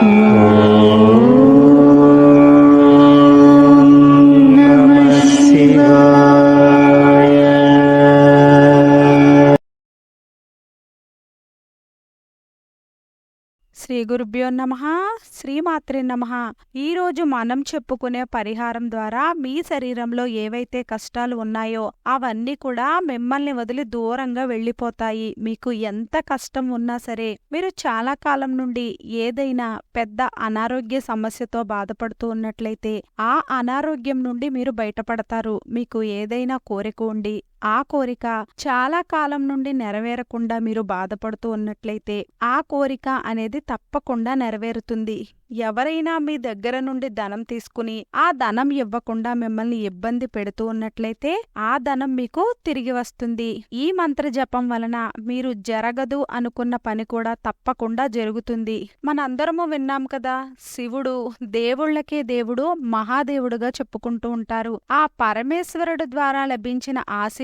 నమః శ్రీ గురుభ్యో నమ శ్రీమాత్రే నమ. ఈరోజు మనం చెప్పుకునే పరిహారం ద్వారా మీ శరీరంలో ఏవైతే కష్టాలు ఉన్నాయో అవన్నీ కూడా మిమ్మల్ని వదిలి దూరంగా వెళ్ళిపోతాయి. మీకు ఎంత కష్టం ఉన్నా సరే మీరు చాలా కాలం నుండి ఏదైనా పెద్ద అనారోగ్య సమస్యతో బాధపడుతూ ఉన్నట్లయితే ఆ అనారోగ్యం నుండి మీరు బయటపడతారు. మీకు ఏదైనా కోరిక ఉండి ఆ కోరిక చాలా కాలం నుండి నెరవేరకుండా మీరు బాధపడుతూ ఉన్నట్లయితే ఆ కోరిక అనేది తప్పకుండా నెరవేరుతుంది. ఎవరైనా మీ దగ్గర నుండి ధనం తీసుకుని ఆ ధనం ఇవ్వకుండా మిమ్మల్ని ఇబ్బంది పెడుతూ ఉన్నట్లయితే ఆ ధనం మీకు తిరిగి వస్తుంది. ఈ మంత్ర జపం వలన మీరు జరగదు అనుకున్న పని కూడా తప్పకుండా జరుగుతుంది. మనందరము విన్నాం కదా శివుడు దేవుళ్ళకే దేవుడు మహాదేవుడుగా చెప్పుకుంటూ ఉంటారు. ఆ పరమేశ్వరుడు ద్వారా లభించిన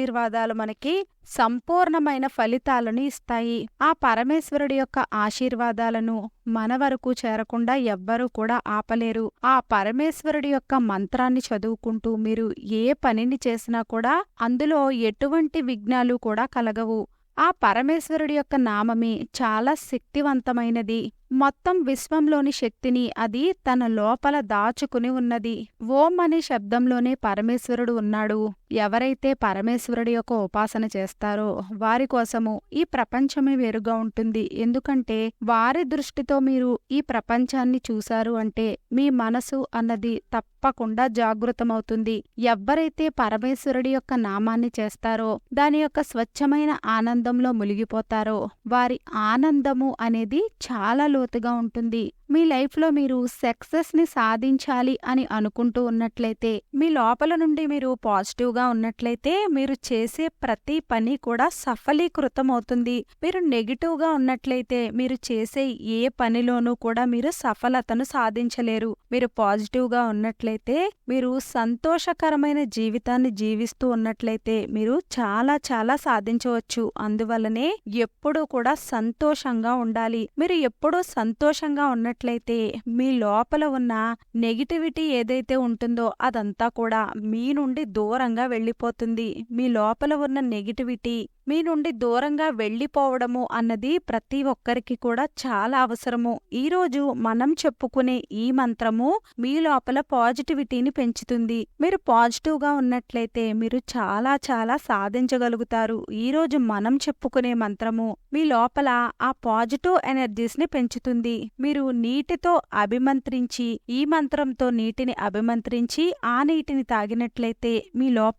ఆశీర్వాదాలు మనకి సంపూర్ణమైన ఫలితాలను ఇస్తాయి. ఆ పరమేశ్వరుడి యొక్క ఆశీర్వాదాలను మన వరకు చేరకుండా ఎవ్వరూ కూడా ఆపలేరు. ఆ పరమేశ్వరుడి యొక్క మంత్రాన్ని చదువుకుంటూ మీరు ఏ పనిని చేసినా కూడా అందులో ఎటువంటి విఘ్నాలు కూడా కలగవు. ఆ పరమేశ్వరుడి యొక్క నామమే చాలా శక్తివంతమైనది. మొత్తం విశ్వంలోని శక్తిని అది తన లోపల దాచుకుని ఉన్నది. ఓం అనే శబ్దంలోనే పరమేశ్వరుడు ఉన్నాడు. ఎవరైతే పరమేశ్వరుడి యొక్క ఉపాసన చేస్తారో వారి కోసము ఈ ప్రపంచమే వేరుగా ఉంటుంది. ఎందుకంటే వారి దృష్టితో మీరు ఈ ప్రపంచాన్ని చూశారు అంటే మీ మనసు అన్నది తప్పకుండా జాగృతమవుతుంది. ఎవ్వరైతే పరమేశ్వరుడి యొక్క నామాన్ని చేస్తారో దాని యొక్క స్వచ్ఛమైన ఆనందంలో మునిగిపోతారో వారి ఆనందము అనేది చాలా లోతుగా ఉంటుంది. మీ లైఫ్లో మీరు సక్సెస్ని సాధించాలి అని అనుకుంటూ ఉన్నట్లయితే మీ లోపల నుండి మీరు పాజిటివ్గా ఉన్నట్లయితే మీరు చేసే ప్రతి పని కూడా సఫలీకృతం అవుతుంది మీరు నెగిటివ్గా ఉన్నట్లయితే మీరు చేసే ఏ పనిలోనూ కూడా మీరు సఫలతను సాధించలేరు. మీరు పాజిటివ్గా ఉన్నట్లయితే మీరు సంతోషకరమైన జీవితాన్ని జీవిస్తూ ఉన్నట్లయితే మీరు చాలా చాలా సాధించవచ్చు. అందువలనే ఎప్పుడూ కూడా సంతోషంగా ఉండాలి. మీరు ఎప్పుడూ సంతోషంగా ఉన్నట్లయితే మీ లోపల ఉన్న నెగిటివిటీ ఏదైతే ఉంటుందో అదంతా కూడా మీ నుండి దూరంగా వెళ్ళిపోతుంది. మీ లోపల ఉన్న నెగిటివిటీ మీ నుండి దూరంగా వెళ్ళిపోవడము అన్నది ప్రతి ఒక్కరికి కూడా చాలా అవసరము. ఈరోజు మనం చెప్పుకునే ఈ మంత్రము మీ లోపల పాజిటివిటీని పెంచుతుంది. మీరు పాజిటివ్గా ఉన్నట్లయితే మీరు చాలా చాలా సాధించగలుగుతారు. ఈరోజు మనం చెప్పుకునే మంత్రము మీ లోపల ఆ పాజిటివ్ ఎనర్జీస్ని పెంచుతుంది. మీరు నీటితో అభిమంత్రించి ఈ మంత్రంతో నీటిని అభిమంత్రించి ఆ నీటిని తాగినట్లయితే మీ లోపల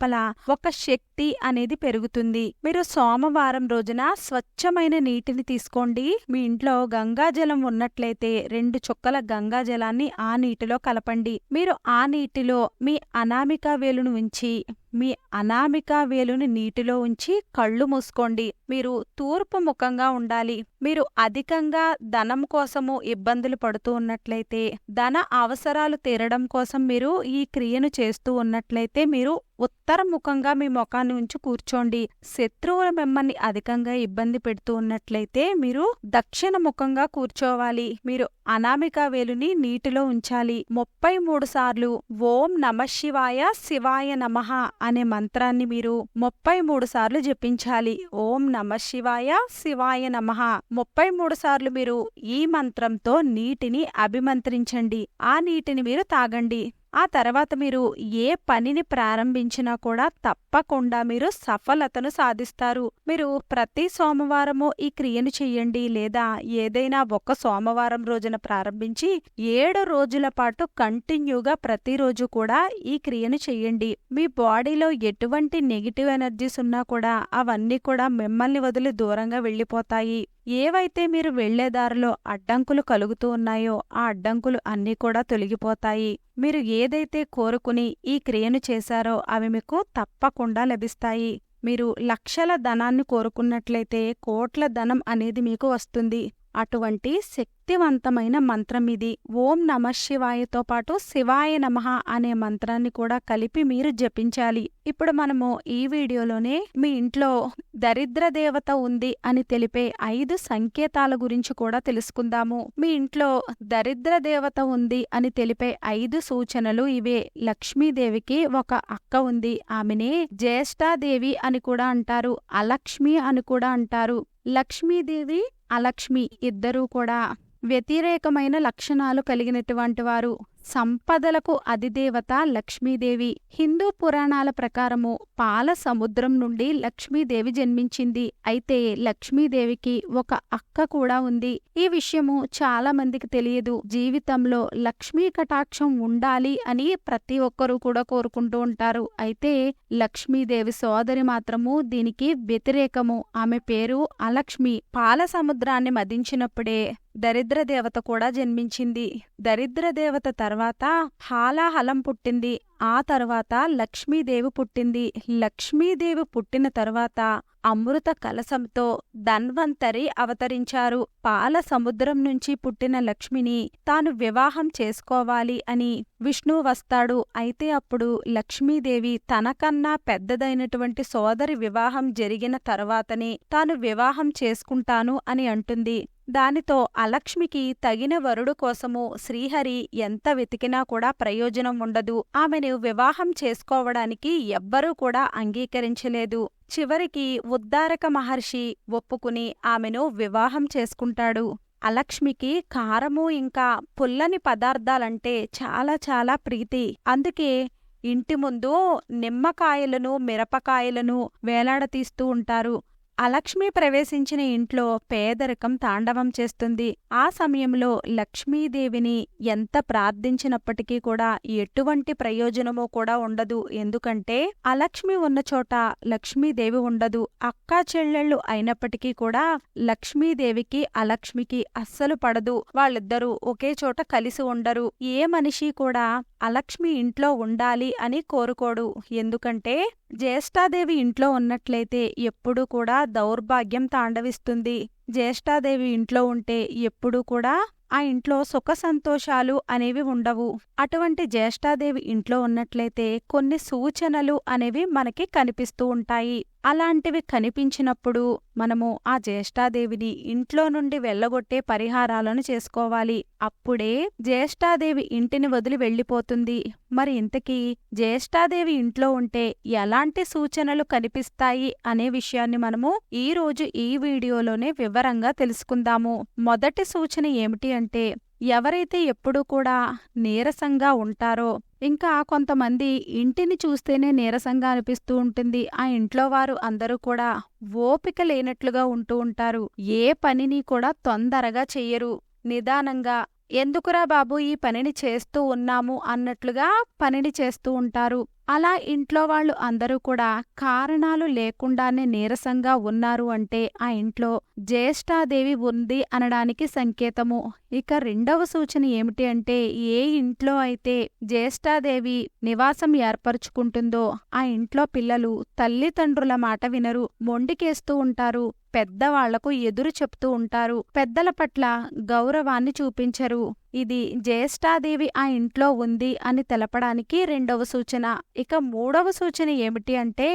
ఒక శక్తి అనేది పెరుగుతుంది. మీరు సోమవారం రోజున స్వచ్ఛమైన నీటిని తీసుకోండి. మీ ఇంట్లో గంగాజలం ఉన్నట్లయితే రెండు చుక్కల గంగాజలాన్ని ఆ నీటిలో కలపండి. మీరు ఆ నీటిలో మీ అనామిక వేలును ఉంచి మీ అనామిక వేలుని నీటిలో ఉంచి కళ్ళు మూసుకోండి. మీరు తూర్పు ముఖంగా ఉండాలి. మీరు అధికంగా ధనం కోసము ఇబ్బందులు పడుతూ ఉన్నట్లయితే ధన అవసరాలు తీరడం కోసం మీరు ఈ క్రియను చేస్తూ ఉన్నట్లయితే మీరు ఉత్తరముఖంగా మీ ముఖాన్ని ఉంచి కూర్చోండి. శత్రువులు మిమ్మల్ని అధికంగా ఇబ్బంది పెడుతూ ఉన్నట్లయితే మీరు దక్షిణ ముఖంగా కూర్చోవాలి. మీరు అనామిక వేలుని నీటిలో ఉంచాలి. ముప్పై మూడు సార్లు ఓం నమ శివాయ శివాయ నమః అనే మంత్రాన్ని మీరు ముప్పై మూడు సార్లు జపించాలి. ఓం నమ శివాయ శివాయ నమః ముప్పై మూడు సార్లు మీరు ఈ మంత్రంతో నీటిని అభిమంత్రించండి. ఆ నీటిని మీరు తాగండి. ఆ తర్వాత మీరు ఏ పనిని ప్రారంభించినా కూడా తప్పకుండా మీరు సఫలతను సాధిస్తారు. మీరు ప్రతి సోమవారము ఈ క్రియను చెయ్యండి లేదా ఏదైనా ఒక సోమవారం రోజున ప్రారంభించి ఏడు రోజుల పాటు కంటిన్యూగా ప్రతిరోజు కూడా ఈ క్రియను చెయ్యండి మీ బాడీలో ఎటువంటి నెగిటివ్ ఎనర్జీస్ ఉన్నా కూడా అవన్నీ కూడా మిమ్మల్ని వదిలి దూరంగా వెళ్ళిపోతాయి. ఏవైతే మీరు వెళ్ళేదారిలో అడ్డంకులు కలుగుతూ ఉన్నాయో ఆ అడ్డంకులు అన్నీ కూడా తొలగిపోతాయి. మీరు ఏదైతే కోరుకుని ఈ క్రియను చేశారో అవి మీకు తప్పకుండా లభిస్తాయి. మీరు లక్షల ధనాన్ని కోరుకున్నట్లయితే కోట్ల ధనం అనేది మీకు వస్తుంది. అటువంటి శక్తివంతమైన మంత్రం ఇది. ఓం నమ శివాయతో పాటు శివాయ నమః అనే మంత్రాన్ని కూడా కలిపి మీరు జపించాలి. ఇప్పుడు మనము ఈ వీడియోలోనే మీ ఇంట్లో దరిద్ర దేవత ఉంది అని తెలిపే ఐదు సంకేతాల గురించి కూడా తెలుసుకుందాము. మీ ఇంట్లో దరిద్ర దేవత ఉంది అని తెలిపే ఐదు సూచనలు ఇవే. లక్ష్మీదేవికి ఒక అక్క ఉంది. ఆమెనే జ్యేష్ఠాదేవి అని కూడా అంటారు. అలక్ష్మి అని కూడా అంటారు. లక్ష్మీదేవి అలక్ష్మి ఇద్దరూ కూడా వ్యతిరేకమైన లక్షణాలు కలిగినటువంటి వారు. సంపదలకు అధిదేవత లక్ష్మీదేవి. హిందూ పురాణాల ప్రకారము పాల సముద్రం నుండి లక్ష్మీదేవి జన్మించింది. అయితే లక్ష్మీదేవికి ఒక అక్క కూడా ఉంది. ఈ విషయము చాలా మందికి తెలియదు. జీవితంలో లక్ష్మీ కటాక్షం ఉండాలి అని ప్రతి ఒక్కరూ కూడా కోరుకుంటూ ఉంటారు. అయితే లక్ష్మీదేవి సోదరి మాత్రము దీనికి వ్యతిరేకము. ఆమె పేరు అలక్ష్మి. పాల సముద్రాన్ని మదించినప్పుడే దరిద్ర దేవత కూడా జన్మించింది. దరిద్ర దేవత తర్వాత హాలాహలం పుట్టింది. ఆ తర్వాత లక్ష్మీదేవి పుట్టింది. లక్ష్మీదేవి పుట్టిన తర్వాత అమృత కలసంతో ధన్వంతరి అవతరించారు. పాల సముద్రం నుంచి పుట్టిన లక్ష్మిని తాను వివాహం చేసుకోవాలి అని విష్ణు వస్తాడు. అయితే అప్పుడు లక్ష్మీదేవి తనకన్నా పెద్దదైనటువంటి సోదరి వివాహం జరిగిన తర్వాతనే తాను వివాహం చేసుకుంటాను అని అంటుంది. దానితో అలక్ష్మికి తగిన వరుడు కోసము శ్రీహరి ఎంత వెతికినా కూడా ప్రయోజనం ఉండదు. ఆమెను వివాహం చేసుకోవడానికి ఎవ్వరూ కూడా అంగీకరించలేదు. చివరికి ఉద్దారక మహర్షి ఒప్పుకుని ఆమెను వివాహం చేసుకుంటాడు. అలక్ష్మికి కారము ఇంకా పుల్లని పదార్థాలంటే చాలా చాలా ప్రీతి. అందుకే ఇంటి ముందు నిమ్మకాయలను మిరపకాయలను వేలాడతీస్తూ ఉంటారు. అలక్ష్మి ప్రవేశించిన ఇంట్లో పేదరికం తాండవం చేస్తుంది. ఆ సమయంలో లక్ష్మీదేవిని ఎంత ప్రార్థించినప్పటికీ కూడా ఎటువంటి ప్రయోజనమో కూడా ఉండదు. ఎందుకంటే అలక్ష్మి ఉన్న చోట లక్ష్మీదేవి ఉండదు. అక్కా చెల్లెళ్ళు అయినప్పటికీ కూడా లక్ష్మీదేవికి అలక్ష్మికి అస్సలు పడదు. వాళ్ళిద్దరూ ఒకే చోట కలిసి ఉండరు. ఏ మనిషి కూడా అలక్ష్మి ఇంట్లో ఉండాలి అని కోరుకోడు. ఎందుకంటే జ్యేష్ఠాదేవి ఇంట్లో ఉన్నట్లయితే ఎప్పుడూ కూడా దౌర్భాగ్యం తాండవిస్తుంది. జ్యేష్ఠాదేవి ఇంట్లో ఉంటే ఎప్పుడూ కూడా ఆ ఇంట్లో సుఖ సంతోషాలు అనేవి ఉండవు. అటువంటి జ్యేష్ఠాదేవి ఇంట్లో ఉన్నట్లయితే కొన్ని సూచనలు అనేవి మనకి కనిపిస్తూ ఉంటాయి. అలాంటివి కనిపించినప్పుడు మనము ఆ జ్యేష్ఠాదేవిని ఇంట్లో నుండి వెళ్ళగొట్టే పరిహారాలను చేసుకోవాలి. అప్పుడే జ్యేష్ఠాదేవి ఇంటిని వదిలి వెళ్ళిపోతుంది. మరి ఇంతకీ జ్యేష్ఠాదేవి ఇంట్లో ఉంటే ఎలాంటి సూచనలు కనిపిస్తాయి అనే విషయాన్ని మనము ఈ రోజు ఈ వీడియోలోనే వివరంగా తెలుసుకుందాము. మొదటి సూచన ఏమిటి అంటే ఎవరైతే ఎప్పుడూ కూడా నీరసంగా ఉంటారో ఇంకా కొంతమంది ఇంటిని చూస్తేనే నీరసంగా అనిపిస్తూ ఉంటుంది. ఆ ఇంట్లో వారు అందరూ కూడా ఓపిక లేనట్లుగా ఉంటూ ఉంటారు. ఏ పనిని కూడా తొందరగా చెయ్యరు. నిదానంగా ఎందుకురా బాబు ఈ పనిని చేస్తూ ఉన్నాము అన్నట్లుగా పనిని చేస్తూ ఉంటారు. అలా ఇంట్లో వాళ్ళు అందరూ కూడా కారణాలు లేకుండానే నీరసంగా ఉన్నారు అంటే ఆ ఇంట్లో జ్యేష్ఠాదేవి ఉంది అనడానికి సంకేతము. ఇక రెండవ సూచన ఏమిటి అంటే ఏ ఇంట్లో అయితే జ్యేష్ఠాదేవి నివాసం ఏర్పరచుకుంటుందో ఆ ఇంట్లో పిల్లలు తల్లిదండ్రుల మాట వినరు మొండికేస్తూ ఉంటారు పెద్దవాళ్ళకు ఎదురు చెప్తూ ఉంటారు పెద్దల పట్ల గౌరవాన్ని చూపించరు. ఇది జ్యేష్ఠాదేవి ఆ ఇంట్లో ఉంది అని తెలపడానికి రెండవ సూచన. ఇక మూడవ సూచన ఏమిటి అంటే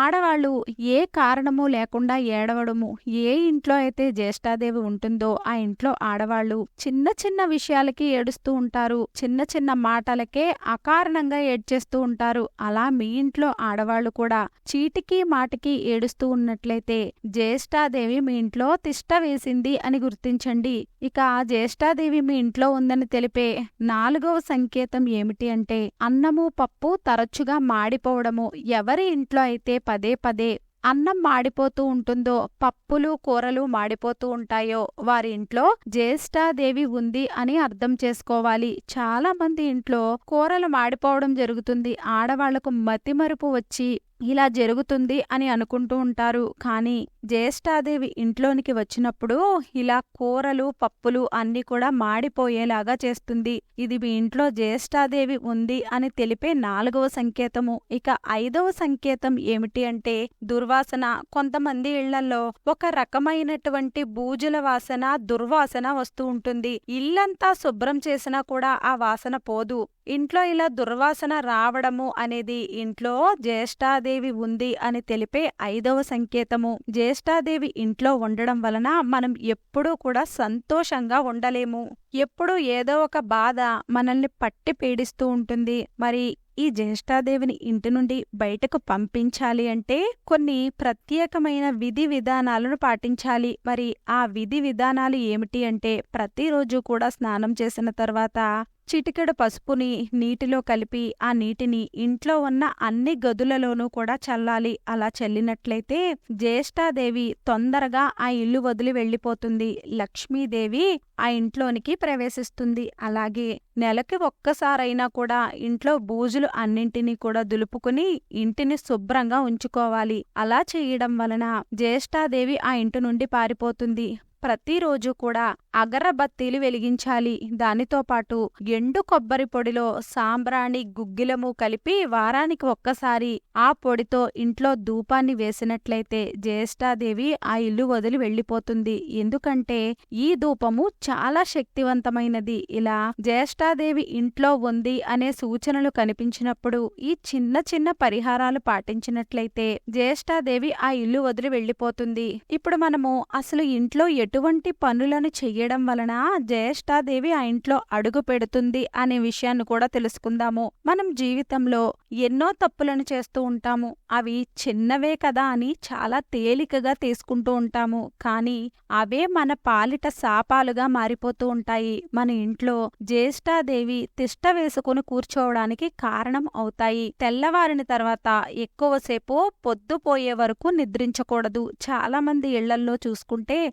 ఆడవాళ్ళు ఏ కారణము లేకుండా ఏడవడము. ఏ ఇంట్లో అయితే జ్యేష్ఠాదేవి ఉంటుందో ఆ ఇంట్లో ఆడవాళ్ళు చిన్న చిన్న విషయాలకి ఏడుస్తూ ఉంటారు. చిన్న చిన్న మాటలకే అకారణంగా ఏడ్చేస్తూ ఉంటారు. అలా మీ ఇంట్లో ఆడవాళ్ళు కూడా చీటికి మాటికి ఏడుస్తూ ఉన్నట్లయితే జ్యేష్ఠాదేవి మీ ఇంట్లో తిష్ట వేసింది అని గుర్తించండి. ఇక జ్యేష్ఠాదేవి మీ ఇంట్లో ఉందని తెలిపే నాలుగవ సంకేతం ఏమిటి అంటే అన్నము పప్పు తరచుగా మాడిపోవడము. ఎవరి ఇంట్లో అయితే పదే పదే అన్నం మాడిపోతూ ఉంటుందో పప్పులు కూరలు మాడిపోతూ ఉంటాయో వారి ఇంట్లో జ్యేష్ఠాదేవి ఉంది అని అర్థం చేసుకోవాలి. చాలా మంది ఇంట్లో కూరలు మాడిపోవడం జరుగుతుంది. ఆడవాళ్ళకు మతిమరుపు వచ్చి ఇలా జరుగుతుంది అని అనుకుంటూ ఉంటారు. కానీ జ్యేష్ఠాదేవి ఇంట్లోనికి వచ్చినప్పుడు ఇలా కూరలు పప్పులు అన్నీ కూడా మాడిపోయేలాగా చేస్తుంది. ఇది మీ ఇంట్లో జ్యేష్ఠాదేవి ఉంది అని తెలిపే నాలుగవ సంకేతము. ఇక ఐదవ సంకేతం ఏమిటి అంటే దుర్వాసన. కొంతమంది ఇళ్ళలో ఒక రకమైనటువంటి బూజుల వాసన దుర్వాసన వస్తూ ఉంటుంది. ఇల్లంతా శుభ్రం చేసినా కూడా ఆ వాసన పోదు. ఇంట్లో ఇలా దుర్వాసన రావడము అనేది ఇంట్లో జ్యేష్ఠాదేవి ఉంది అని తెలిపే ఐదవ సంకేతము. జ్యేష్ఠాదేవి ఇంట్లో ఉండడం వలన మనం ఎప్పుడూ కూడా సంతోషంగా ఉండలేము. ఎప్పుడూ ఏదో ఒక బాధ మనల్ని పట్టి పీడిస్తూ ఉంటుంది. మరి ఈ జ్యేష్ఠాదేవిని ఇంటి నుండి బయటకు పంపించాలి అంటే కొన్ని ప్రత్యేకమైన విధి విధానాలను పాటించాలి. మరి ఆ విధి విధానాలు ఏమిటి అంటే ప్రతిరోజు కూడా స్నానం చేసిన తర్వాత చిటికెడు పసుపుని నీటిలో కలిపి ఆ నీటిని ఇంట్లో ఉన్న అన్ని గదులలోనూ కూడా చల్లాలి. అలా చల్లినట్లయితే జ్యేష్ఠాదేవి తొందరగా ఆ ఇల్లు వదిలి వెళ్ళిపోతుంది. లక్ష్మీదేవి ఆ ఇంట్లోనికి ప్రవేశిస్తుంది. అలాగే నెలకి ఒక్కసారైనా కూడా ఇంట్లో బూజులు అన్నింటినీ కూడా దులుపుకుని ఇంటిని శుభ్రంగా ఉంచుకోవాలి. అలా చేయడం వలన జ్యేష్ఠాదేవి ఆ ఇంటి నుండి పారిపోతుంది. ప్రతిరోజు కూడా అగరబత్తీలు వెలిగించాలి. దానితో పాటు ఎండు కొబ్బరి పొడిలో సాంబ్రాణి గుగ్గిలము కలిపి వారానికి ఒక్కసారి ఆ పొడితో ఇంట్లో ధూపాన్ని వేసినట్లయితే జ్యేష్ఠాదేవి ఆ ఇల్లు వదిలి వెళ్ళిపోతుంది. ఎందుకంటే ఈ ధూపము చాలా శక్తివంతమైనది. ఇలా జ్యేష్ఠాదేవి ఇంట్లో ఉంది అనే సూచనలు కనిపించినప్పుడు ఈ చిన్న చిన్న పరిహారాలు పాటించినట్లయితే జ్యేష్ఠాదేవి ఆ ఇల్లు వదిలి వెళ్ళిపోతుంది. ఇప్పుడు మనము అసలు ఇంట్లో ఎటువంటి పనులను చెయ్యడం వలన జ్యేష్ఠాదేవి ఆ ఇంట్లో అడుగు పెడుతుంది అనే విషయాన్ని కూడా తెలుసుకుందాము. మనం జీవితంలో ఎన్నో తప్పులను చేస్తూ ఉంటాము. అవి చిన్నవే కదా అని చాలా తేలికగా తీసుకుంటూ ఉంటాము. కానీ అవే మన పాలిట శాపాలుగా మారిపోతూ ఉంటాయి. మన ఇంట్లో జ్యేష్ఠాదేవి తిష్ట వేసుకుని కూర్చోవడానికి కారణం అవుతాయి. తెల్లవారిన తర్వాత ఎక్కువసేపు పొద్దుపోయే వరకు నిద్రించకూడదు. చాలామంది ఇళ్ళల్లో చూసుకుంటే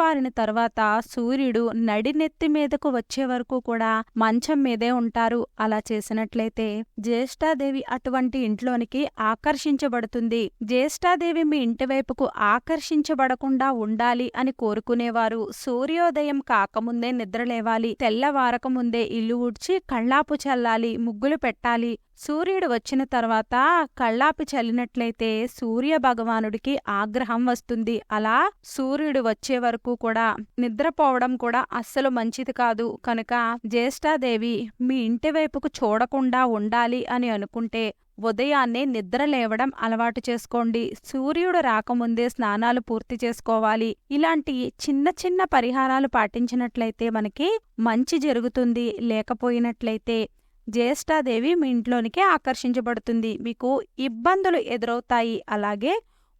తెల్లవారిన తర్వాత సూర్యుడు నడినెత్తి మీదకు వచ్చే వరకు కూడా మంచం మీదే ఉంటారు. అలా చేసినట్లయితే జ్యేష్ఠాదేవి అటువంటి ఇంట్లోనికి ఆకర్షించబడుతుంది. జ్యేష్ఠాదేవి మీ ఇంటి వైపుకు ఆకర్షించబడకుండా ఉండాలి అని కోరుకునేవారు. సూర్యోదయం కాకముందే నిద్రలేవాలి. తెల్లవారకముందే ఇల్లు ఊడ్చి కళ్ళాపు చల్లాలి. ముగ్గులు పెట్టాలి. సూర్యుడు వచ్చిన తర్వాత కళ్ళాపి చల్లినట్లయితే సూర్య భగవానుడికి ఆగ్రహం వస్తుంది. అలా సూర్యుడు వచ్చే వరకు కూడా నిద్రపోవడం కూడా అస్సలు మంచిది కాదు. కనుక జ్యేష్ఠాదేవి మీ ఇంటి వైపుకు చూడకుండా ఉండాలి అని అనుకుంటే ఉదయాన్నే నిద్ర లేవడం అలవాటు చేసుకోండి. సూర్యుడు రాకముందే స్నానాలు పూర్తి చేసుకోవాలి. ఇలాంటి చిన్న చిన్న పరిహారాలు పాటించినట్లయితే మనకి మంచి జరుగుతుంది. లేకపోయినట్లయితే జ్యేష్ఠాదేవి మీ ఇంట్లోనికి ఆకర్షించబడుతుంది. మీకు ఇబ్బందులు ఎదురవుతాయి. అలాగే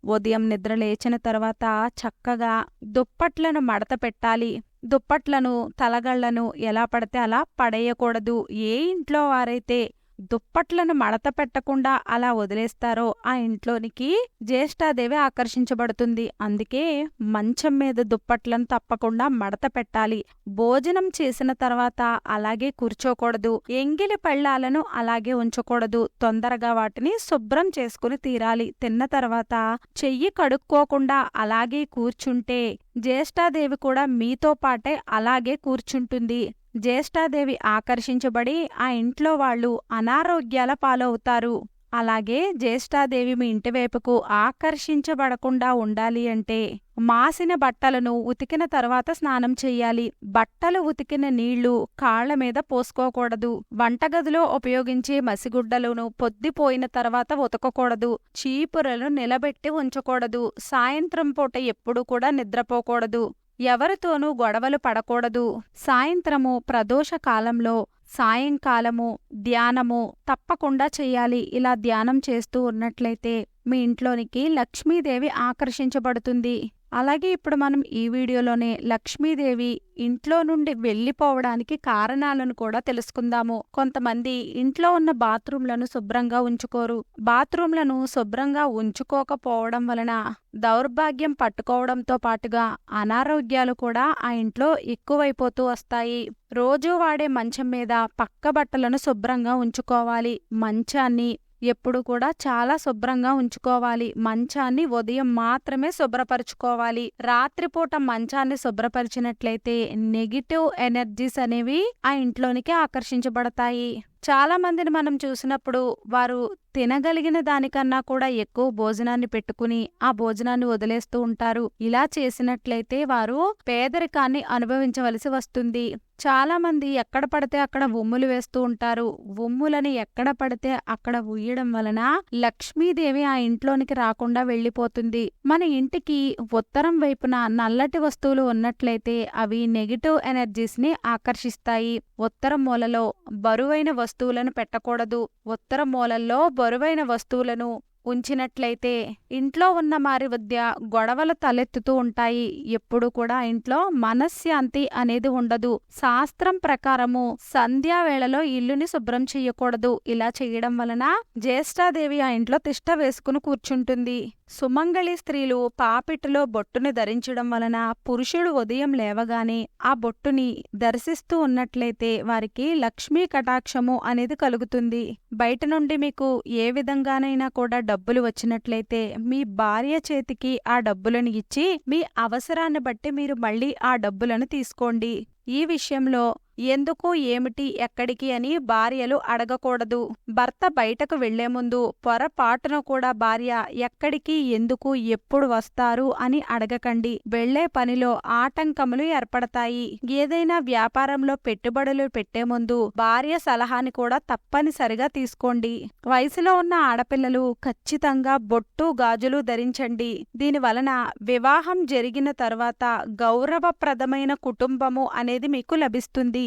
ఉదయం నిద్ర లేచిన తర్వాత చక్కగా దుప్పట్లను మడత పెట్టాలి. దుప్పట్లను తలగళ్ళను ఎలా పడితే అలా పడేయకూడదు. ఏ ఇంట్లో వారైతే దుప్పట్లను మడత పెట్టకుండా అలా వదిలేస్తారో ఆ ఇంట్లోనికి జ్యేష్ఠాదేవి ఆకర్షించబడుతుంది. అందుకే మంచం మీద దుప్పట్లను తప్పకుండా మడత పెట్టాలి. భోజనం చేసిన తర్వాత అలాగే కూర్చోకూడదు. ఎంగిలి పళ్ళాలను అలాగే ఉంచకూడదు. తొందరగా వాటిని శుభ్రం చేసుకుని తీరాలి. తిన్న తర్వాత చెయ్యి కడుక్కోకుండా అలాగే కూర్చుంటే జ్యేష్ఠాదేవి కూడా మీతో పాటే అలాగే కూర్చుంటుంది. జ్యేష్ఠాదేవి ఆకర్షించబడి ఆ ఇంట్లో వాళ్ళు అనారోగ్యాల పాలవుతారు. అలాగే జ్యేష్ఠాదేవి మీ ఇంటివైపుకు ఆకర్షించబడకుండా ఉండాలి అంటే మాసిన బట్టలను ఉతికిన తర్వాత స్నానం చెయ్యాలి బట్టలు ఉతికిన నీళ్ళు కాళ్ళ మీద పోసుకోకూడదు. వంటగదిలో ఉపయోగించే మసిగుడ్డలను పొద్దిపోయిన తర్వాత ఉతకకూడదు. చీపురలను నిలబెట్టి ఉంచకూడదు. సాయంత్రం పూట ఎప్పుడూ కూడా నిద్రపోకూడదు. ఎవరితోనూ గొడవలు పడకూడదు. సాయంత్రము ప్రదోష కాలంలో సాయంకాలము ధ్యానము తప్పకుండా చెయ్యాలి ఇలా ధ్యానం చేస్తూ ఉన్నట్లయితే మీ ఇంట్లోనికి లక్ష్మీదేవి ఆకర్షించబడుతుంది. అలాగే ఇప్పుడు మనం ఈ వీడియోలోనే లక్ష్మీదేవి ఇంట్లో నుండి వెళ్ళిపోవడానికి కారణాలను కూడా తెలుసుకుందాము. కొంతమంది ఇంట్లో ఉన్న బాత్రూంలను శుభ్రంగా ఉంచుకోరు. బాత్రూంలను శుభ్రంగా ఉంచుకోకపోవడం వలన దౌర్భాగ్యం పట్టుకోవడంతో పాటుగా అనారోగ్యాలు కూడా ఆ ఇంట్లో ఎక్కువైపోతూ వస్తాయి. రోజూ వాడే మంచం మీద పక్క బట్టలను శుభ్రంగా ఉంచుకోవాలి. మంచాన్ని ఎప్పుడు కూడా చాలా శుభ్రంగా ఉంచుకోవాలి. మంచాన్ని ఉదయం మాత్రమే శుభ్రపరచుకోవాలి. రాత్రిపూట మంచాన్ని శుభ్రపరిచినట్లయితే నెగిటివ్ ఎనర్జీస్ అనేవి ఆ ఇంట్లోనికి ఆకర్షించబడతాయి. చాలా మందిని మనం చూసినప్పుడు వారు తినగలిగిన దానికన్నా కూడా ఎక్కువ భోజనాన్ని పెట్టుకుని ఆ భోజనాన్ని వదిలేస్తూ ఉంటారు. ఇలా చేసినట్లయితే వారు పేదరికాన్ని అనుభవించవలసి వస్తుంది. చాలా మంది ఎక్కడ పడితే అక్కడ ఉమ్ములు వేస్తూ ఉంటారు. ఉమ్ములని ఎక్కడ పడితే అక్కడ ఉయ్యడం వలన లక్ష్మీదేవి ఆ ఇంట్లోనికి రాకుండా వెళ్ళిపోతుంది. మన ఇంటికి ఉత్తరం వైపున నల్లటి వస్తువులు ఉన్నట్లయితే అవి నెగిటివ్ ఎనర్జీస్ని ఆకర్షిస్తాయి. ఉత్తరం మూలలో బరువైన వస్తువులను పెట్టకూడదు. ఉత్తర మూలల్లో బరువైన వస్తువులను ఉంచినట్లయితే ఇంట్లో ఉన్న వారి మధ్య గొడవలు తలెత్తుతూ ఉంటాయి. ఎప్పుడు కూడా ఇంట్లో మనశ్శాంతి అనేది ఉండదు. శాస్త్రం ప్రకారము సంధ్యా వేళలో ఇల్లుని శుభ్రం చెయ్యకూడదు ఇలా చేయడం వలన జ్యేష్ఠాదేవి ఆ ఇంట్లో తిష్ట వేసుకుని కూర్చుంటుంది. సుమంగళి స్త్రీలు పాపిటిలో బొట్టుని ధరించడం వలన పురుషుడు ఉదయం లేవగానే ఆ బొట్టుని దర్శిస్తూ ఉన్నట్లయితే వారికి లక్ష్మీ కటాక్షము అనేది కలుగుతుంది. బయట నుండి మీకు ఏ విధంగానైనా కూడా డబ్బులు వచ్చినట్లయితే మీ భార్య చేతికి ఆ డబ్బులను ఇచ్చి మీ అవసరాన్ని బట్టి మీరు మళ్ళీ ఆ డబ్బులను తీసుకోండి. ఈ విషయంలో ఎందుకు ఏమిటి ఎక్కడికి అని భార్యలు అడగకూడదు. భర్త బయటకు వెళ్ళే ముందు పొరపాటున కూడా భార్య ఎక్కడికి ఎందుకు ఎప్పుడు వస్తారు అని అడగకండి. వెళ్ళే పనిలో ఆటంకములు ఏర్పడతాయి. ఏదైనా వ్యాపారంలో పెట్టుబడులు పెట్టే ముందు భార్య సలహాని కూడా తప్పనిసరిగా తీసుకోండి. వయసులో ఉన్న ఆడపిల్లలు ఖచ్చితంగా బొట్టు గాజులు ధరించండి. దీని వలన వివాహం జరిగిన తర్వాత గౌరవప్రదమైన కుటుంబము అనేది మీకు లభిస్తుంది.